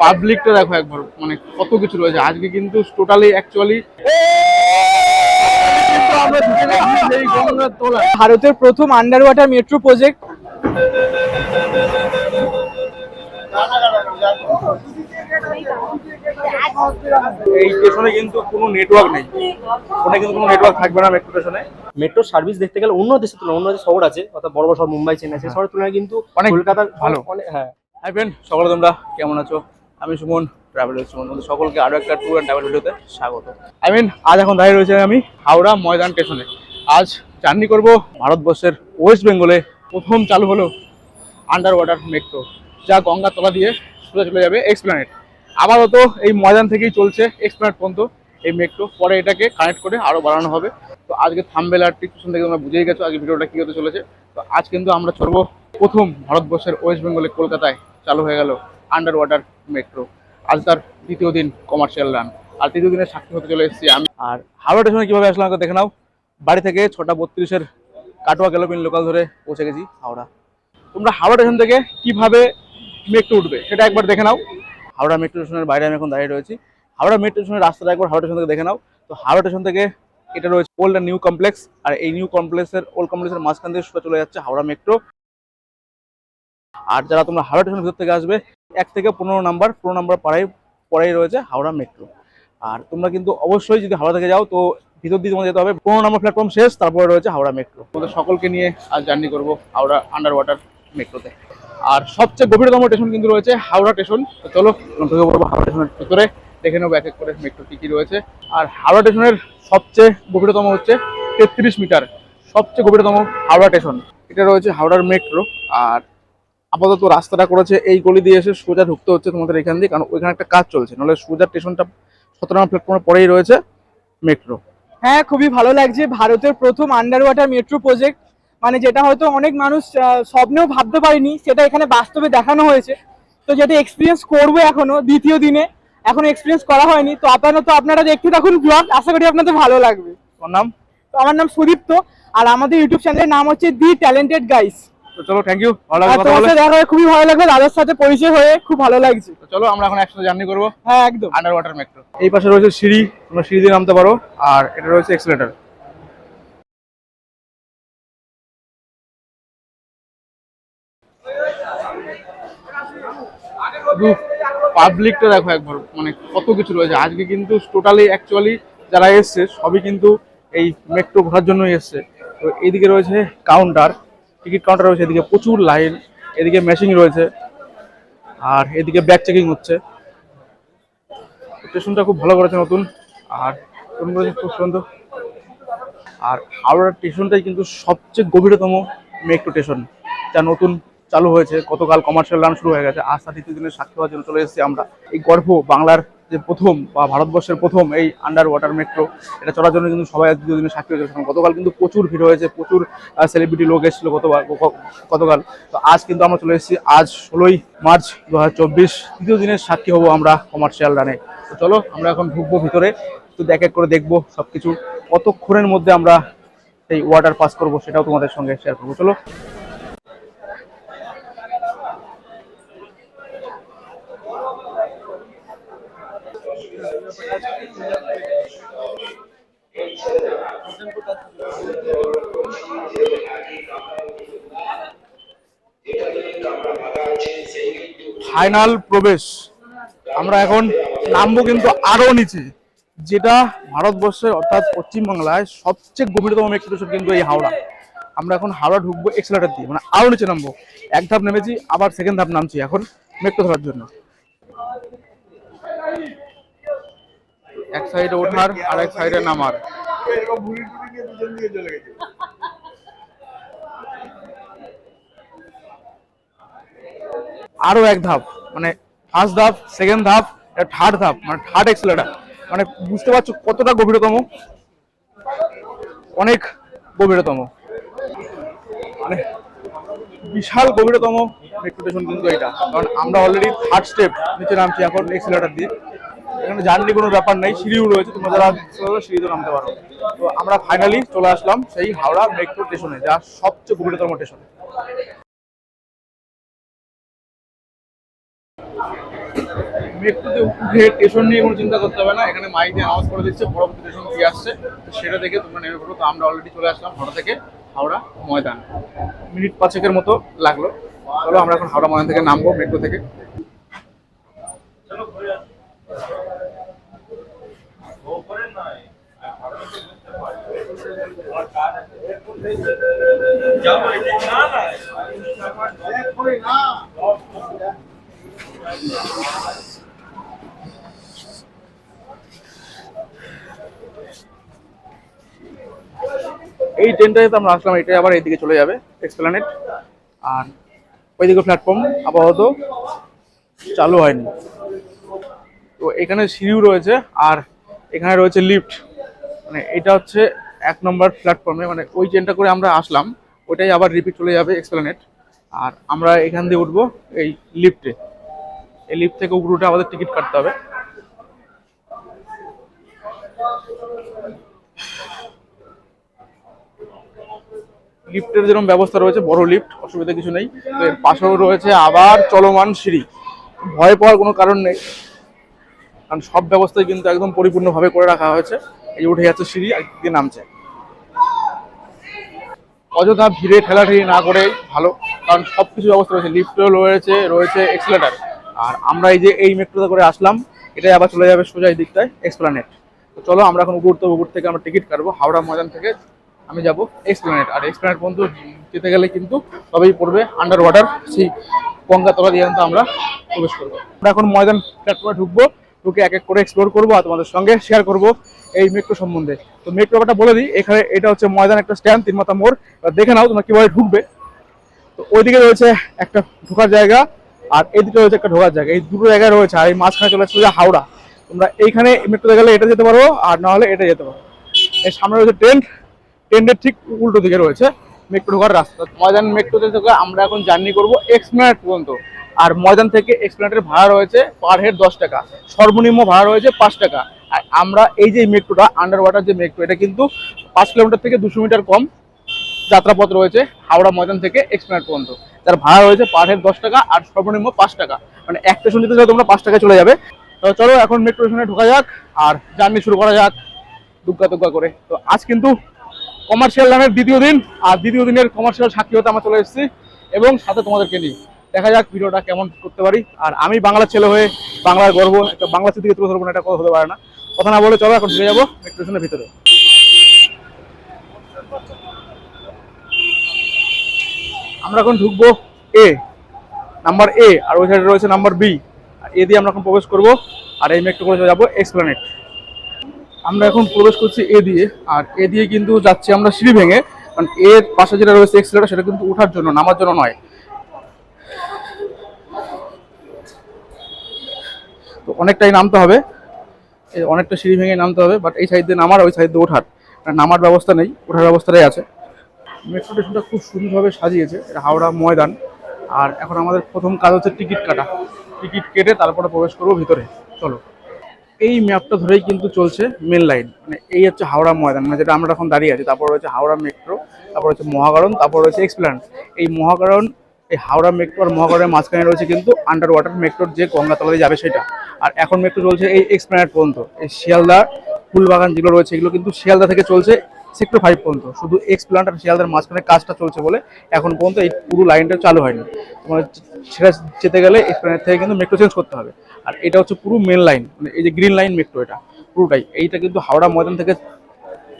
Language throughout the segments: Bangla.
পাবলিকটা দেখো একবার মানে কত কিছু রয়েছে। আজকে কিন্তু টোটালি অ্যাকচুয়ালি ভারতের প্রথম আন্ডার ওয়াটার মেট্রো প্রজেক্ট এই স্টেশনে কিন্তু কোনো নেটওয়ার্ক নেই। ফোনে কিন্তু কোনো নেটওয়ার্ক থাকবে না মেট্রো স্টেশনে মেট্রো সার্ভিস দেখতে গেলে অন্য দেশের তুলনায় অন্য যে শহর আছে অর্থাৎ বড় বড় শহর মুম্বাই চেন্নাই সেই শহরের তুলনায় কিন্তু অনেক কলকাতার ভালো। অনেক হ্যাঁ। হাই ফ্রেন্ড সকলে তোমরা কেমন আছো? আমি সুমন ট্রাভেল সুমন। তোমাদের সকলকে আরও একটা ট্যুর অ্যান্ড ট্রাভেল ভিডিওতে স্বাগত। আই মিন আজ এখন দাঁড়িয়ে রয়েছে আমি হাওড়া ময়দান স্টেশনে আজ জার্নি করব ভারতবর্ষের ওয়েস্ট বেঙ্গলে প্রথম চালু হলো আন্ডার ওয়াটার মেট্রো যা গঙ্গার তলা দিয়ে সোজা চলে যাবে এক্সপ্ল্যানেট আপাতত এই ময়দান থেকেই চলছে এক্সপ্ল্যানেট পর্যন্ত এই মেট্রো পরে এটাকে কানেক্ট করে আরও বাড়ানো হবে। তো আজকে থাম্বেল আর টিকুশন থেকে তোমরা বুঝেই গেছো আজকে ভিডিওটা কী হতে চলেছে। তো আজ কিন্তু আমরা চলবো প্রথম ভারতবর্ষের ওয়েস্ট বেঙ্গলে কলকাতায় চালু হয়ে গেল আন্ডার ওয়াটার মেট্রো। আজ তার দ্বিতীয় দিন কমার্শিয়াল রান আর তৃতীয় দিনের সাক্ষী হতে চলে এসেছি আমি। আর হাওড়া স্টেশনে কীভাবে আসলাম দেখে নাও। বাড়ি থেকে ছটা বত্রিশের কাটোয়া গেলোপিন লোকাল ধরে পৌঁছে গেছি হাওড়া। তোমরা হাওড়া স্টেশন থেকে কীভাবে মেট্রো উঠবে সেটা একবার দেখে নাও। হাওড়া মেট্রো স্টেশনের বাইরে আমি এখন দাঁড়িয়ে রয়েছি। হাওড়া মেট্রো স্টেশনের রাস্তাটা একবার হাওড়া স্টেশন থেকে দেখে নাও। তো হাওড়া স্টেশন থেকে এটা রয়েছে ওল্ড নিউ কমপ্লেক্স আর এই নিউ কমপ্লেক্সের ওল্ড কমপ্লেক্সের মাঝখান থেকে সোজা চলে যাচ্ছে হাওড়া মেট্রো আর যারা তোমরা হাওড়া স্টেশনের ভিতর থেকে আসবে, এক থেকে পনেরো নাম্বার পনেরো নাম্বার পাড়ায় পরেই রয়েছে হাওড়া মেট্রো আর তোমরা কিন্তু অবশ্যই যদি হাওড়া থেকে যাও, তো ভিতর দিয়ে তোমাদের যেতে হবে পনেরো নম্বর প্ল্যাটফর্ম শেষ, তারপরে রয়েছে হাওড়া মেট্রো তোমাদের সকলকে নিয়ে আজ জার্নি করব হাওড়া আন্ডার ওয়াটার মেট্রোতে আর সবচেয়ে গভীরতম স্টেশন কিন্তু রয়েছে হাওড়া স্টেশন তো চলো ঢুকে পড়ব হাওড়া স্টেশনের ভিতরে, দেখে নেব এক এক করে মেট্রো কি কি রয়েছে। আর হাওড়া স্টেশনের সবচেয়ে গভীরতম হচ্ছে তেত্রিশ মিটার, সবচেয়ে গভীরতম হাওড়া স্টেশন এটা রয়েছে হাওড়ার মেট্রো আর আপাতত রাস্তাটা করেছে এই গলি দিয়ে এসে সোজা ঢুকতে হচ্ছে তোমাদের এখান দিয়ে কারণ ওইখানে একটা কাজ চলছে। নাহলে সোজা স্টেশনটা সতেরো নম্বর প্ল্যাটফর্মের পরেই রয়েছে মেট্রো হ্যাঁ খুবই ভালো লাগছে। ভারতের প্রথম আন্ডার ওয়াটার মেট্রো প্রজেক্ট মানে যেটা হয়তো অনেক মানুষ স্বপ্নেও ভাবতে পারেনি সেটা এখানে বাস্তবে দেখানো হয়েছে। তো যেটা এক্সপিরিয়েন্স করব এখনও দ্বিতীয় দিনে এখনও এক্সপিরিয়েন্স করা হয়নি। তো আপাতত আপনারা দেখতে থাকুন ব্লগ আশা করি আপনাদের ভালো লাগবে। নাম? তো আমার নাম সুদীপ্ত আর আমাদের ইউটিউব চ্যানেলের নাম হচ্ছে দি ট্যালেন্টেড গাইস তো চলো থ্যাংক ইউ ভালো লাগল বলে। সাথে দেখা হয়ে খুবই ভালো লাগল। দাদার সাথে পরিচয় হয়ে খুব ভালো লাগছে। তো চলো আমরা এখন একসাথে জার্নি করব। হ্যাঁ একদম। আন্ডার ওয়াটার মেট্রো এই পাশে রয়েছে সিঁড়ি। তোমরা সিঁড়ি দিয়ে নামতে পারো। আর এটা রয়েছে এক্সেলেটার পাবলিকটা দেখো একবার। মানে কত কিছু রয়েছে। আজকে কিন্তু টোটালি অ্যাকচুয়ালি যারা এসছে সবই কিন্তু এই মেট্রো ঘোরার জন্যই এসছে। তো এইদিকে রয়েছে কাউন্টার টিকিট কাউন্টার রয়েছে, এদিকে প্রচুর লাইন, এদিকে মেশিন রয়েছে, আর এদিকে ব্যাগ চেকিং হচ্ছে। স্টেশনটা খুব ভালো করেছে নতুন, আর খুব সুন্দর। আর হাওড়া স্টেশনটাই কিন্তু সবচেয়ে গভীরতম মেট্রো স্টেশন, যা নতুন চালু হয়েছে। গতকাল কমার্শিয়াল রান শুরু হয়ে গেছে। আজ তৃতীয় দিনের সাক্ষী হওয়ার জন্য চলে এসেছি আমরা। এই গর্ভ বাংলার যে প্রথম বা ভারতবর্ষের প্রথম এই আন্ডার ওয়াটার মেট্রো এটা চলার জন্য কিন্তু সবাই আজ দ্বিতীয় দিনের সাক্ষী হয়েছে। গতকাল কিন্তু প্রচুর ভিড় হয়েছে, প্রচুর সেলিব্রিটি লোক এসেছিল গতবার গতকাল। তো আজ কিন্তু আমরা চলে এসেছি, আজ ষোলোই মার্চ দু হাজার চব্বিশ, তৃতীয় দিনের সাক্ষী হব আমরা কমার্শিয়াল রানে তো চলো, আমরা এখন ঢুকবো ভিতরে তো এক এক করে দেখব সব কিছু কতক্ষণের মধ্যে আমরা এই ওয়াটার পাস করব সেটাও তোমাদের সঙ্গে শেয়ার করব। চলো। ফাইনাল প্রবেশ। আমরা এখন নামবো কিন্তু আরও নিচে, যেটা ভারতবর্ষের অর্থাৎ পশ্চিমবাংলায় সবচেয়ে গভীরতম স্টেশন কিন্তু এই হাওড়া। আমরা এখন হাওড়া ঢুকবো এক্সেলেটার দিয়ে মানে আরও নিচে নামবো। এক ধাপ নেমেছি, আবার সেকেন্ড ধাপ নামছি এখন মেট্রো ধরার জন্য। এক সাইডে ওঠার, আর এক সাইডে নামার। আরও এক ধাপ মানে ফার্স্ট ধাপ সেকেন্ড ধাপ থার্ড ধাপ মানে থার্ড এক্সেলেটার মানে বুঝতে পারছ কতটা গভীরতম? অনেক গভীরতম। মানে বিশাল গভীরতম মেট্রো কিন্তু এটা কারণ আমরা অলরেডি থার্ড স্টেপ নিচে নামছি, এখন এক্সেলেটার দিয়ে। এখানে জার্নি কোনো ব্যাপার নেই, সিঁড়িও রয়েছে, তোমরা যারা সিঁড়িতে নামতে পারো। তো আমরা ফাইনালি চলে আসলাম সেই হাওড়া মেট্রো স্টেশনে যা সবচেয়ে গভীরতম স্টেশন মেট্রোতে উঠে স্টেশন নিয়ে কোনো চিন্তা করতে হবে না, এখানে মাইক দিয়ে আওয়াজ করে দিচ্ছে, পরবর্তী স্টেশন কি আসছে, সেটা দেখে তোমরা নেমে পড়ো। তো আমরা অলরেডি চলে আসলাম হাওড়া থেকে হাওড়া ময়দান। মিনিট পাঁচেকের মতো লাগল। চলো আমরা এখন হাওড়া ময়দান থেকে নামবো মেট্রো থেকে। এই ট্রেনটাতে তো আমরা আসলাম এটাই আবার এইদিকে চলে যাবে এক্সপ্লানেট আর ওইদিকে প্ল্যাটফর্ম আপাতত চালু হয়নি। তো এখানে সিঁড়িও রয়েছে, আর এখানে রয়েছে লিফট মানে এটা হচ্ছে এক নম্বর প্ল্যাটফর্মে মানে ওই ট্রেনটা করে আমরা আসলাম, ওইটাই আবার রিপিট চলে যাবে এক্সপ্লানেট আর আমরা এখান দিয়ে উঠবো এই লিফটে এই লিফট থেকে উপরে উঠে আমাদের টিকিট কাটতে হবে। লিফটের যেরকম ব্যবস্থা রয়েছে, বড় লিফট অসুবিধা কিছু নেই। এর পাশেও রয়েছে আবার চলমান সিঁড়ি। ভয় পাওয়ার কোনো কারণ নেই। কারণ সব ব্যবস্থাই কিন্তু একদম পরিপূর্ণভাবে করে রাখা হয়েছে। এই উঠে যাচ্ছে সিঁড়ি, আর দিকে নামছে। অযথা ভিড়ে ঠেলাঠেলি না করে ভালো, কারণ সব কিছু ব্যবস্থা রয়েছে লিফটও রয়েছে রয়েছে এক্সিলেটার আর আমরা এই যে এই মেট্রোতে করে আসলাম, এটাই আবার চলে যাবে সোজা এই দিকটায় এক্সপ্লানেট তো চলো আমরা এখন উপর তো উপর থেকে আমরা টিকিট কাটবো, হাওড়া ময়দান থেকে আমি যাব এক্সপ্লানেট আর এক্সপ্লানেট পর্যন্ত যেতে গেলে কিন্তু তবেই পড়বে আন্ডার ওয়াটার সেই গঙ্গাতলা দিয়ে আমরা প্রবেশ করব। আমরা এখন ময়দান প্ল্যাটফর্মে ঢুকবো ঢুকে এক এক করে এক্সপ্লোর করব আর তোমাদের সঙ্গে শেয়ার করব এই মেট্রো সম্বন্ধে। তো মেট্রো ব্যাপারটা বলে দিই, এখানে এটা হচ্ছে ময়দান একটা স্ট্যান্ড তিন মাথা মোড় দেখে নাও তোমরা কীভাবে ঢুকবে। তো ওইদিকে রয়েছে একটা ঢোকার জায়গা আর এদিকে রয়েছে একটা ঢোকার জায়গা। এই দুটো জায়গায় রয়েছে আর এই মাঝখানে চলে আসছে হাওড়া। তোমরা এইখানে মেট্রোতে গেলে এটা যেতে পারো আর না হলে এটা যেতে পারো। এর সামনে রয়েছে ট্রেন ট্রেনের ঠিক উল্টো দিকে রয়েছে মেট্রো ঢোকার রাস্তা। ময়দান মেট্রোতে আমরা এখন জার্নি করব এক্স এক্সপ্লেনেট পর্যন্ত। আর ময়দান থেকে এক্সপ্লেনেটের ভাড়া রয়েছে পার হেড দশ টাকা, সর্বনিম্ন ভাড়া রয়েছে পাঁচ টাকা। আর আমরা এই যে মেট্রোটা আন্ডার ওয়াটার যে মেট্রো, এটা কিন্তু পাঁচ কিলোমিটার থেকে দুশো মিটার কম যাত্রাপথ রয়েছে হাওড়া ময়দান থেকে এক্সপ্লেনেট পর্যন্ত। তার ভাড়া রয়েছে পার হেড দশ টাকা আর সর্বনিম্ন পাঁচ টাকা। মানে এক স্টেশন যেতে চাও তোমরা পাঁচ টাকা চলে যাবে। তো চলো এখন মেট্রো স্টেশনে ঢোকা যাক আর জার্নি শুরু করা যাক দুগ্গা দুগ্গা করে। তো আজ কিন্তু কমার্শিয়াল লাইনের দ্বিতীয় দিন, আর দ্বিতীয় দিনের কমার্শিয়াল সাক্ষী হতে আমরা চলে এসেছি এবং সাথে তোমাদেরকে নিই দেখা যাক ভিডিওটা কেমন করতে পারি। আর আমি বাংলার ছেলে হয়ে বাংলার গর্ব, একটা বাংলা স্মৃতিকে তুলে ধরবো না, এটা কথা হতে পারে না। কথা না বলে চলো, এখন ঢুকে যাব স্টেশনের ভিতরে। আমরা এখন ঢুকবো এ নাম্বার এ আর ওই সাইডে রয়েছে নাম্বার বি আর এ দিয়ে আমরা এখন প্রবেশ করব, আর এই মেট্রো করে যাব এক্সপ্লানেট আমরা এখন প্রবেশ করছি এ দিয়ে, আর এ দিয়ে কিন্তু যাচ্ছি আমরা সিঁড়ি ভেঙে। কারণ এর পাশে যেটা রয়েছে এক্সেলেটার সেটা কিন্তু ওঠার জন্য, নামার জন্য নয়। তো অনেকটাই নামতে হবে। অনেকটা সিঁড়ি ভেঙে নামতে হবে বাট এই সাইড দিয়ে নামার, ওই সাইড দিয়ে ওঠার। আর নামার ব্যবস্থা নেই, ওঠার ব্যবস্থাটাই আছে। মেট্রো স্টেশনটা খুব সুন্দরভাবে সাজিয়েছে, এটা হাওড়া ময়দান। আর এখন আমাদের প্রথম কাজ হচ্ছে টিকিট কাটা। টিকিট কেটে তারপরে প্রবেশ করব ভিতরে। চলো। এই ম্যাপটা ধরেই কিন্তু চলছে মেন লাইন মানে এই হচ্ছে হাওড়া ময়দান। মানে যেটা আমরা এখন দাঁড়িয়ে আছি, তারপর রয়েছে হাওড়া মেট্রো তারপর হচ্ছে মহাকারণ, তারপর রয়েছে এক্সপ্ল্যান এই মহাকারণ এই হাওড়া মেট্রো আর মহাকারণের মাঝখানে রয়েছে কিন্তু আন্ডার ওয়াটার মেট্রোর যে গঙ্গাতলা দিয়ে যাবে সেটা। আর এখন মেট্রো চলছে এই এক্সপ্ল্যানেট পর্যন্ত। এই শিয়ালদা, ফুলবাগান যেগুলো রয়েছে এগুলো কিন্তু শিয়ালদা থেকে চলছে সেক্টর ফাইভ পর্যন্ত। শুধু এক্সপ্ল্যান্ট আর শিয়ালদার মাঝখানে কাজটা চলছে বলে এখন পর্যন্ত এই পুরো লাইনটা চালু হয়নি। তোমার সেটা যেতে গেলে এক্সপ্ল্যানেট থেকে কিন্তু মেট্রো চেঞ্জ করতে হবে। আর এটা হচ্ছে পুরো মেন লাইন মানে এই যে গ্রিন লাইন মেট্রো এটা, পুরোটাই। এইটা কিন্তু হাওড়া ময়দান থেকে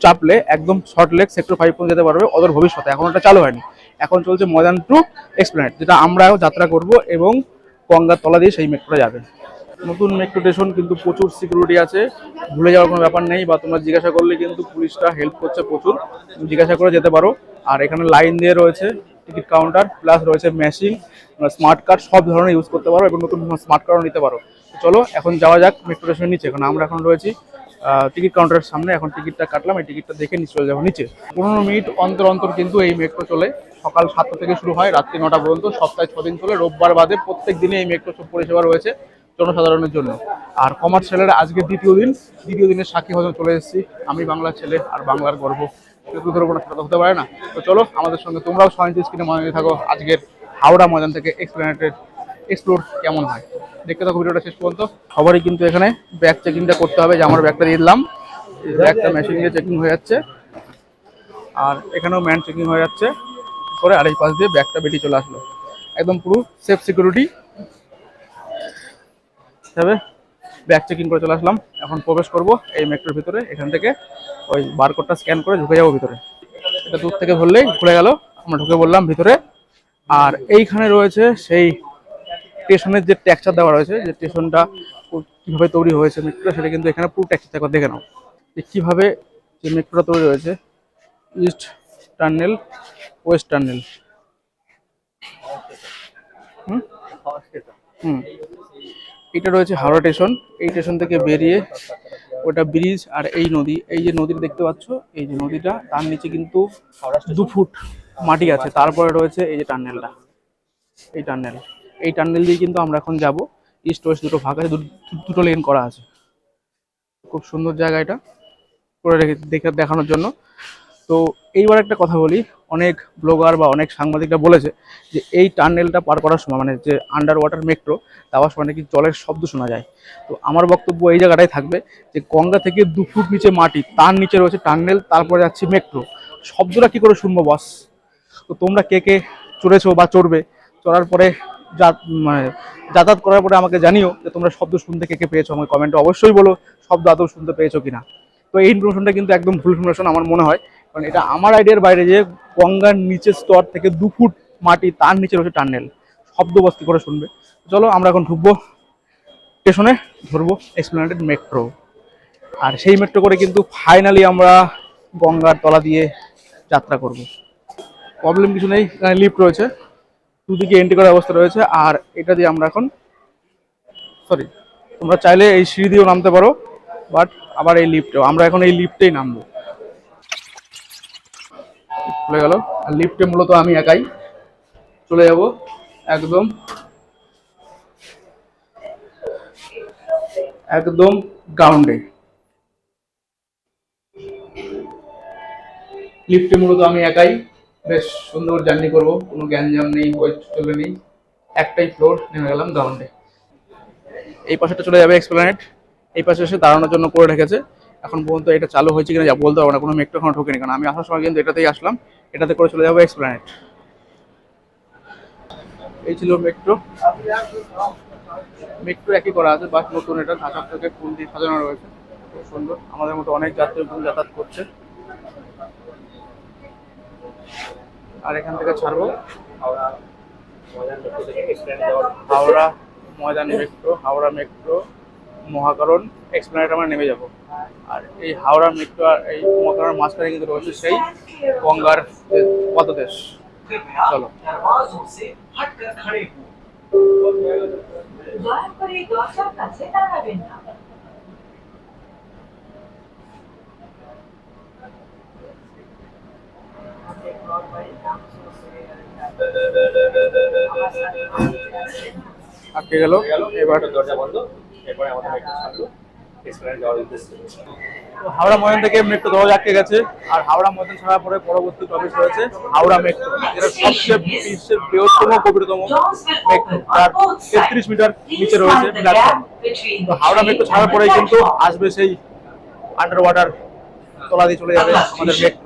চাপলে একদম শর্ট লেগ সেক্টর ফাইভ পর্যন্ত যেতে পারবে। অদর ভবিষ্যতে। এখন এটা চালু হয়নি। এখন চলছে ময়দান টু এক্সপ্লেনেট, যেটা আমরাও যাত্রা করব এবং গঙ্গার তলা দিয়ে সেই মেট্রোটা যাবে। নতুন মেট্রো স্টেশন কিন্তু প্রচুর সিকিউরিটি আছে, ভুলে যাওয়ার কোনো ব্যাপার নেই, বা তোমরা জিজ্ঞাসা করলে কিন্তু পুলিশটা হেল্প করছে প্রচুর জিজ্ঞাসা করে যেতে পারো। আর এখানে লাইন দিয়ে রয়েছে টিকিট কাউন্টার প্লাস রয়েছে মেশিন স্মার্ট কার্ড সব ধরনের ইউজ করতে পারো এবং নতুন স্মার্ট কার্ডও নিতে পারো। চলো, এখন যাওয়া যাক মেট্রো স্টেশনের নিচে কারণ আমরা এখন রয়েছি টিকিট কাউন্টারের সামনে এখন টিকিটটা কাটলাম, এই টিকিটটা দেখে নিচে চলে যাব, নিচে। পনেরো মিনিট অন্তর অন্তর কিন্তু এই মেট্রো চলে। সকাল সাতটা থেকে শুরু হয়, রাত্রি নটা পর্যন্ত, সপ্তাহে ছদিন চলে, রোববার বাদে প্রত্যেক দিনে এই মেট্রো পরিষেবা রয়েছে জনসাধারণের জন্য। আর কমার্শিয়ালের আজকে দ্বিতীয় দিন, দ্বিতীয় দিনের সাক্ষী হতে চলে এসেছি। আমি বাংলার ছেলে আর বাংলার গর্ব। কেউ হতে পারে না। তো চলো, আমাদের সঙ্গে তোমরাও সয়ন্তি স্ক্রিনে মনে থাকো। আজকের হাওড়া ময়দান থেকে এক্সপ্লেনেটের এক্সপ্লোর কেমন হয়? দেখতে থাকো ভিডিওটা শেষ পর্যন্ত। সবারই কিন্তু এখানে ব্যাগ চেকিংটা করতে হবে যে আমার ব্যাগটা দিয়ে দিলাম। ব্যাগটা মেশিন দিয়ে চেকিং হয়ে যাচ্ছে। আর এখানেও ম্যান চেকিং হয়ে যাচ্ছে। করে আর এই পাশ দিয়ে ব্যাগটা বেরিয়ে চলে আসলো। একদম পুরো সেফ সিকিউরিটি হিসাবে ব্যাগ চেকিং করে চলে আসলাম। এখন প্রবেশ করব এই মেট্রোর ভিতরে। এখান থেকে ওই বারকোডটা স্ক্যান করে ঢুকে যাব ভিতরে। এটা দূর থেকে ধরলেই খুলে গেল। আমরা ঢুকে বললাম ভিতরে। আর এইখানে রয়েছে সেই স্টেশনের যে ট্যাক্সার দেওয়া রয়েছে যে স্টেশনটা কীভাবে তৈরি হয়েছে মেট্রো সেটা কিন্তু এখানে পুরো ট্যাক্সি একবার দেখে নাও। যে কীভাবে যে মেট্রোটা তৈরি হয়েছে ইস্ট টার্নেল ওয়েস্ট টার্নেল হুম? হুম। এটা রয়েছে হাওড়া স্টেশন এই স্টেশন থেকে বেরিয়ে ওটা ব্রিজ আর এই নদী এই যে নদীটা দেখতে পাচ্ছ এই যে নদীটা তার নিচে কিন্তু দু ফুট মাটি আছে তারপরে রয়েছে এই যে টার্নেলটা এই টার্নেল এই টার্নেল দিয়ে কিন্তু আমরা এখন যাব। ইস্ট ওয়েস্ট দুটো ভাগ আছে দুটো লেন করা আছে। খুব সুন্দর জায়গা এটা, করে রেখে দেখে দেখানোর জন্য। তো এইবার একটা কথা বলি, অনেক ব্লগার বা অনেক সাংবাদিকরা বলেছে যে এই টার্নেলটা পার করার সময় মানে যে আন্ডার ওয়াটার মেট্রো যাওয়ার সময় নাকি জলের শব্দ শোনা যায়। তো আমার বক্তব্য এই জায়গাটাই থাকবে যে গঙ্গা থেকে দু ফুট নিচে মাটি, তার নিচে রয়েছে টার্নেল তারপরে যাচ্ছে মেট্রো শব্দটা কি করে শুনব বস তো তোমরা কে কে চড়েছো বা চড়বে, চড়ার পরে মানে যাতায়াত করার পরে আমাকে জানিও যে তোমরা শব্দ শুনতে কে কে পেয়েছ আমাকে কমেন্টে অবশ্যই বলো, শব্দ আদৌ শুনতে পেয়েছ কিনা। তো এই ইনফরমেশনটা কিন্তু একদম ভুল ইনফরমেশন আমার মনে হয়, কারণ এটা আমার আইডিয়ার বাইরে যে গঙ্গার নিচের স্তর থেকে দু ফুট মাটি তার নিচে রয়েছে টার্নেল শব্দ বস্তি করে শুনবে। চলো আমরা এখন ঢুকবো স্টেশনে ধরবো এক্সপ্লেনেটেড মেট্রো আর সেই মেট্রো করে কিন্তু ফাইনালি আমরা গঙ্গার তলা দিয়ে যাত্রা করব। প্রবলেম কিছু নেই লিফট রয়েছে। দুদিকে এন্ট্রি করার অবস্থা রয়েছে, আর এটা দিয়ে আমরা এখন সরি তোমরা চাইলে এই সিঁড়ি দিয়েও নামতে পারো বাট আবার এই লিফটেও আমরা এখন এই লিফটেই নামবো। খুলে গেল, আর লিফটে মূলত আমি একাই চলে যাব, একদম একদম গ্রাউন্ডে লিফটে মূলত আমি একাই বেশ সুন্দর জার্নি করব, কোনো গ্যাঞ্জাম নেই ওয়েট চলে নেই, একটাই ফ্লোর নেমে গেলাম গ্রাউন্ডে এই পাশেটা চলে যাবে এক্সপ্লেনেট এই পাশে এসে দাঁড়ানোর জন্য করে রেখেছে। এখন পর্যন্ত এটা চালু হয়েছে কিনা বলতে পারব না, কোনো মেট্রো এখনও ঢোকেনি, কারণ আমি আসার সময় কিন্তু এটাতেই আসলাম, এটাতে করে চলে যাব এক্সপ্লেনেট এই ছিল মেট্রো মেট্রো একই করা আছে বাস নতুন এটা ঢাকার থেকে ফুল দিয়ে সাজানো রয়েছে, খুব সুন্দর। আমাদের মতো অনেক যাত্রী যাতায়াত করছে। আর এখান থেকে ছাড়বো। Howrah Maidan metro Howrah metro Mahakaran Esplanade আমরা নেমে যাব। আর এই হাওড়া মেট্রো আর এই মহাকরণের মাঝখানে কিন্তু রয়েছে সেই গঙ্গার পদদেশ চলো। কাছে দাঁড়াবেন না। আটকে গেল। এবার দরজা বন্ধ। এরপরে আমাদের মেট্রো ছাড়লো হাওড়া ময়দান থেকে মেট্রো দরজা আটকে গেছে। আর হাওড়া ময়দান ছাড়ার পরে পরবর্তী প্রবেশ রয়েছে হাওড়া মেট্রো। যেটা সবচেয়ে বিশ্বের বৃহত্তম গভীরতম মেট্রো যার তেত্রিশ মিটার নিচে রয়েছে প্ল্যাটফর্ম তো হাওড়া মেট্রো ছাড়ার পরেই কিন্তু আসবে সেই আন্ডার ওয়াটার তলা দিয়ে চলে যাবে আমাদের মেট্রো।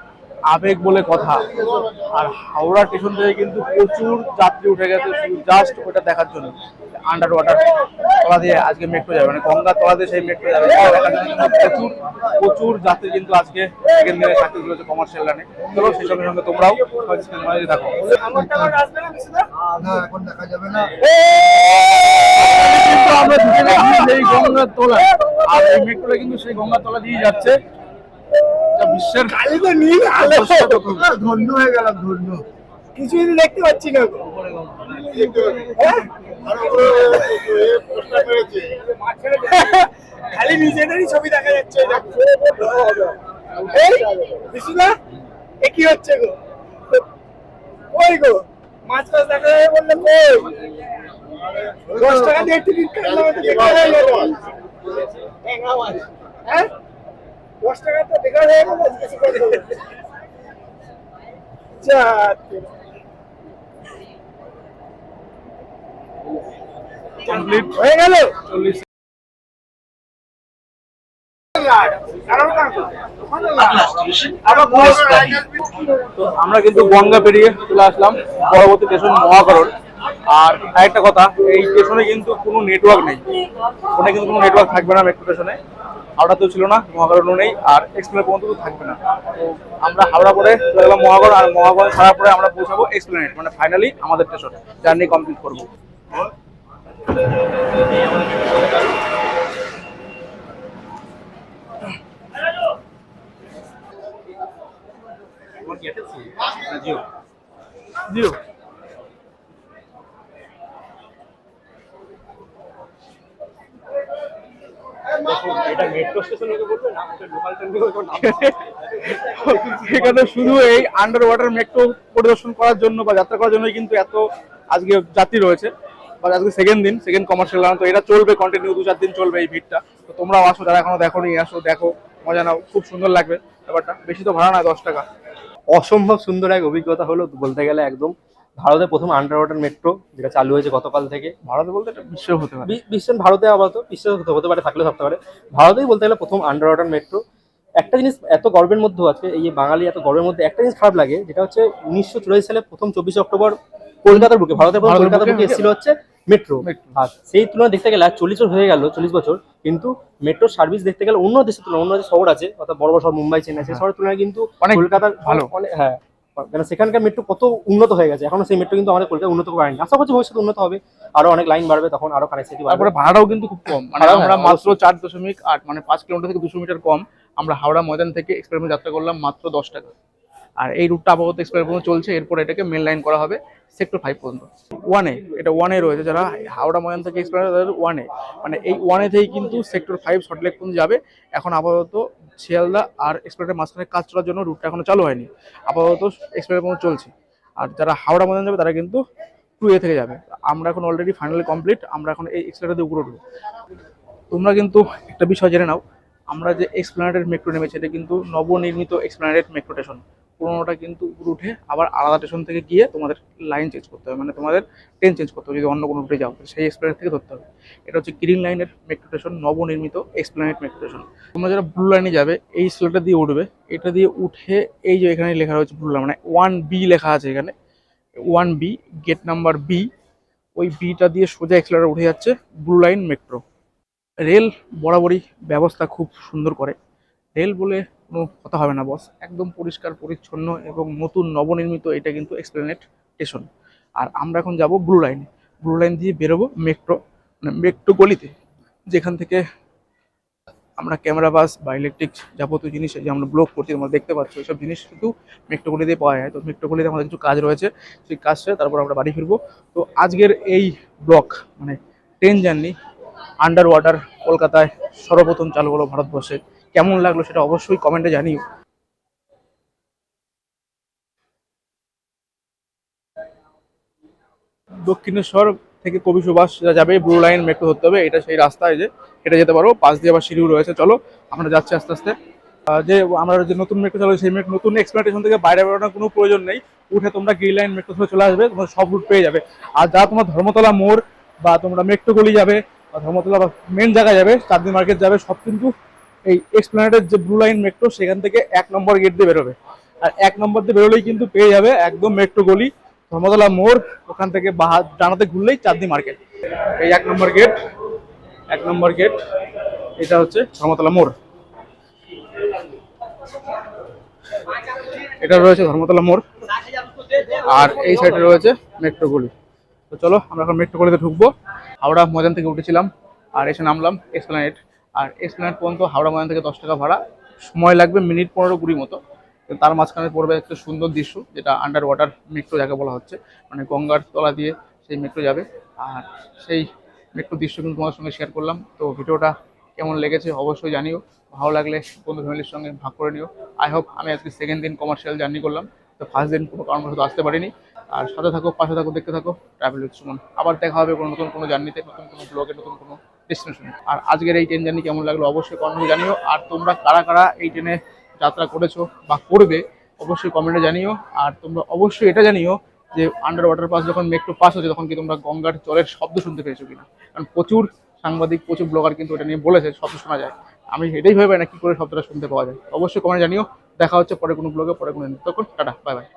আবেগ বলে কথা। আর হাওড়া স্টেশন থেকে কিন্তু প্রচুর যাত্রী উঠে গেছে শুধু জাস্ট ওটা দেখার জন্য। আন্ডার ওয়াটার তলা দিয়ে আজকে মেট্রো যাবে মানে গঙ্গার তলা দিয়ে সেই মেট্রো যাবে। প্রচুর প্রচুর যাত্রী কিন্তু আজকে সেকেন্ড দিনে চাকরি করেছে কমার্শিয়াল লাইনে চলো সেই সঙ্গে সঙ্গে তোমরাও দেখো। না এখন দেখা যাবে না। আমরা সেই গঙ্গার তলা আর এই মেট্রোটা কিন্তু সেই গঙ্গার তলা দিয়ে যাচ্ছে। বিশ্বের ধন্য হয়ে গেলাম ধন্য। কিছুই তো দেখতে পাচ্ছি না। খালি নিজেদেরই ছবি দেখা যাচ্ছে। এ কি হচ্ছে গো? কই গো? মাছ মাছ দেখা যাবে বললে কই? দশ টাকা দিয়ে টিকিট কাটলাম তো বেকার হয়ে গেল ট্যাংরা মাছ হ্যাঁ দশ টাকা তো বেকার হয়ে গেল জিজ্ঞেস করে কমপ্লিট হয়ে গেল? চল্লিশ। আমরা কিন্তু গঙ্গা পেরিয়ে চলে আসলাম পরবর্তী স্টেশন মহাকরণ। আর আরেকটা কথা এই স্টেশনে কিন্তু কোনো নেটওয়ার্ক নেই। ওখানে কিন্তু কোনো নেটওয়ার্ক থাকবে না মেট্রো স্টেশনে হাওড়াতেও ছিল না মহাকরণও নেই, আর এক্সপ্লেন পর্যন্ত তো থাকবে না। তো আমরা হাওড়া করে চলে গেলাম মহাকরণ আর মহাগড় ছাড়ার পরে আমরা পৌঁছাবো এক্সপ্লেনেট মানে ফাইনালি আমাদের স্টেশন জার্নি কমপ্লিট করব। জিও এটা এখানে শুধু এই আন্ডার ওয়াটার মেট্রো পরিদর্শন করার জন্য বা যাত্রা করার জন্য কিন্তু এত আজকে যাত্রী রয়েছে। বা আজকে সেকেন্ড দিন সেকেন্ড কমার্শিয়াল তো এটা চলবে কন্টিনিউ দু চার দিন চলবে এই ভিড়টা। তো তোমরাও আসো যারা এখনও দেখো নি আসো দেখো মজা নাও খুব সুন্দর লাগবে। ব্যাপারটা বেশি তো ভাড়া না দশ টাকা। অসম্ভব সুন্দর এক অভিজ্ঞতা হলো বলতে গেলে একদম। ভারতের প্রথম আন্ডার ওয়াটার মেট্রো যেটা চালু হয়েছে গতকাল থেকে। ভারতে বলতে এটা বিশ্ব হতে পারে। বি- বিশ্বের ভারতে আপাতত বিশ্ব হতে হতে পারে থাকলেও থাকতে পারে। ভারতেই বলতে গেলে প্রথম আন্ডার ওয়াটার মেট্রো একটা জিনিস এত গর্বের মধ্যে আছে এই বাঙালি এত গর্বের মধ্যে একটা জিনিস খারাপ লাগে যেটা হচ্ছে উনিশশো চুরাশি সালে প্রথম চব্বিশে অক্টোবর কলকাতার বুকে ভারতের প্রথম কলকাতার বুকে বুকে এসেছিল হচ্ছে মেট্রো আর সেই তুলনায় দেখতে গেলে চল্লিশ বছর হয়ে গেল চল্লিশ বছর কিন্তু মেট্রো সার্ভিস দেখতে গেলে অন্য দেশের তুলনায় অন্য যে শহর আছে অর্থাৎ বড় বড় শহর মুম্বাই চেন্নাই সেই শহরের তুলনায় কিন্তু কলকাতার ভালো। হ্যাঁ। কেন সেখানকার মেট্রো কত উন্নত হয়ে গেছে? এখনও সেই মেট্রো কিন্তু আমাদের কলকাতা উন্নত করেনি আশা করছি ভবিষ্যতে উন্নত হবে। আরও অনেক লাইন বাড়বে তখন আরও কানেক্টিভিটি তারপরে ভাড়াও কিন্তু খুব কম। মানে আমরা হ্যাঁ, মাত্র চার দশমিক আট মানে পাঁচ কিলোমিটার থেকে দুশো মিটার কম। আমরা হাওড়া ময়দান থেকে এক্সপ্রেস যাত্রা করলাম মাত্র দশ টাকা। আর এই রুটটা আপাতত এক্সপেরিমেন্ট পর্যন্ত চলছে, এরপর এটাকে মেন লাইন করা হবে সেক্টর ফাইভ পর্যন্ত। ওয়ানে এটা ওয়ানে রয়েছে, যারা হাওড়া ময়দান থেকে এক্সপেরিমেন্ট তাদের ওয়ানে মানে এই ওয়ানে থেকেই কিন্তু সেক্টর ফাইভ সল্টলেক পর্যন্ত যাবে। এখন আপাতত শিয়ালদা আর এক্সপ্রেসের মাঝখানে কাজ চলার জন্য রুটটা এখনও চালু হয়নি। আপাতত এক্সপ্রেস পর্যন্ত চলছে। আর যারা হাওড়া ময়দান যাবে, তারা কিন্তু টু এ থেকে যাবে। আমরা এখন অলরেডি ফাইনালি কমপ্লিট আমরা এখন এই দিয়ে উপরে উঠবো। তোমরা কিন্তু একটা বিষয় জেনে নাও, আমরা যে এক্সপ্লেনেটেড মেট্রো নেমেছি, এটা কিন্তু নবনির্মিত এক্সপ্লেনেটেড মেট্রো স্টেশন পুরোনোটা কিন্তু উপরে উঠে আবার আলাদা স্টেশন থেকে গিয়ে তোমাদের লাইন চেঞ্জ করতে হবে। মানে তোমাদের ট্রেন চেঞ্জ করতে হবে, যদি অন্য কোনো রুটে যাও সেই এক্সপ্লেনেট থেকে ধরতে হবে। এটা হচ্ছে গ্রিন লাইনের মেট্রো স্টেশন নবনির্মিত এক্সপ্লেনেট মেট্রো স্টেশন তোমরা যারা ব্লু লাইনে যাবে, এই স্লেটটা দিয়ে উঠবে, এটা দিয়ে উঠে এই যে এখানে লেখা রয়েছে ব্লু লাইন মানে ওয়ান বি লেখা আছে এখানে। One B gate number B ওই বিটা দিয়ে সোজা এক্সেলারে উঠে যাচ্ছে ব্লু লাইন মেট্রো রেল বরাবরই ব্যবস্থা খুব সুন্দর করে। রেল বলে কোনো কথা হবে না বস একদম পরিষ্কার, পরিচ্ছন্ন এবং নতুন নবনির্মিত এটা কিন্তু এক্সপ্লেনেট স্টেশন আর আমরা এখন যাব ব্লু লাইনে ব্লু লাইন দিয়ে বেরোবো মেট্রো মানে মেট্রো গলিতে, যেখান থেকে আমরা ক্যামেরা বাস বা ইলেকট্রিক যাবতীয় জিনিস যে আমরা ব্লক করছি, তোমরা দেখতে পাচ্ছ এইসব জিনিস কিন্তু মেট্রো গলিতে পাওয়া যায়। তো মেট্রো গলিতে আমাদের কিছু কাজ রয়েছে, সেই কাজ তারপর আমরা বাড়ি ফিরবো। তো আজকের এই ব্লক মানে ট্রেন জার্নি আন্ডার ওয়াটার কলকাতায় সর্বপ্রথম চালু হলো ভারতবর্ষে। কেমন লাগল সেটা অবশ্যই কমেন্টে জানিও। দক্ষিণেশ্বর থেকে কবি সুভাষ যাবে ব্লু লাইন মেট্রো ধরতে হবে, এটা সেই রাস্তায় যে, হেঁটে যেতে পারো, পাশ দিয়ে আবার সিঁড়িও রয়েছে, চলো আমরা যাচ্ছি আস্তে আস্তে। যে, আমরা যে নতুন মেট্রো চালু সেই মেট্রো নতুন এক্সপ্লেনেশন থেকে বাইরে বেরোনোর কোনো প্রয়োজন নেই। উঠে তোমরা গ্রিন লাইন মেট্রো ধরে চলে আসবে, তোমরা সব রুট পেয়ে যাবে। আর যা তোমার ধর্মতলা মোড় বা তোমরা মেট্রো গলি যাবে, বা ধর্মতলা বা মেন জায়গায় যাবে, চাঁদনি মার্কেট যাবে, সব কিন্তু এই এক্সপ্লেনেটের যে ব্লু লাইন মেট্রো সেখান থেকে এক নম্বর গেট দিয়ে বেরোবে। আর এক নম্বর দিয়ে বেরোলেই কিন্তু পেয়ে যাবে একদম মেট্রো গলি, ধর্মতলা মোড়, ওখান থেকে বাহা, ডানাতে ঘুরলেই চাঁদনি মার্কেট। এই এক নম্বর গেট এক নম্বর গেট এটা হচ্ছে ধর্মতলা মোড়। এটা রয়েছে ধর্মতলা মোড়, আর এই সাইডে রয়েছে মেট্রো গলি। তো চলো, আমরা এখন মেট্রো গলিতে ঢুকবো। হাওড়া ময়দান থেকে উঠেছিলাম, আর এসে নামলাম এক্সপ্লানেট আর এক্সপ্লানেট পর্যন্ত হাওড়া ময়দান থেকে দশ টাকা ভাড়া। সময় লাগবে মিনিট পনেরো কুড়ি মতো। তার মাঝখানে পড়বে একটা সুন্দর দৃশ্য, যেটা আন্ডার ওয়াটার মেট্রো যাকে বলা হচ্ছে। মানে গঙ্গার তলা দিয়ে সেই মেট্রো যাবে। আর সেই মেট্রো দৃশ্য কিন্তু তোমাদের সঙ্গে শেয়ার করলাম। তো ভিডিওটা কেমন লেগেছে অবশ্যই জানিও। ভালো লাগলে বন্ধু ফ্যামিলির সঙ্গে ভাগ করে নিও। আই হোপ আমি আজকে সেকেন্ড দিন কমার্শিয়াল জার্নি করলাম। তো ফার্স্ট দিন কোনো কারণবশত আসতে পারিনি। আর সাথে থাকো, পাশে থাকো, দেখতে থাকো। ট্রাভেল উইথ সুমন আবার দেখা হবে কোনো নতুন কোনো জার্নিতে নতুন কোনো ব্লগে নতুন কোনো ডেস্টিনেশনে আর আজকের এই ট্রেন জার্নি কেমন লাগল অবশ্যই কমেন্টে জানিও। আর তোমরা কারা কারা এই ট্রেনে যাত্রা করেছ বা করবে, অবশ্যই কমেন্টে জানিও। আর তোমরা অবশ্যই এটা জানিও যে আন্ডার ওয়াটার পাস যখন মেট্রো পাস হচ্ছে, তখন কি তোমরা গঙ্গার জলের শব্দ শুনতে পেয়েছ কিনা? কারণ প্রচুর সাংবাদিক, প্রচুর ব্লগার কিন্তু এটা নিয়ে বলেছে, শব্দ শোনা যায়। আমি এটাই ভেবে না কি করে শব্দটা শুনতে পাওয়া যায়। অবশ্যই কমেন্টে জানিও। দেখা হচ্ছে পরে কোনো ব্লগে পরে কোনো তখন টাটা বাই বাই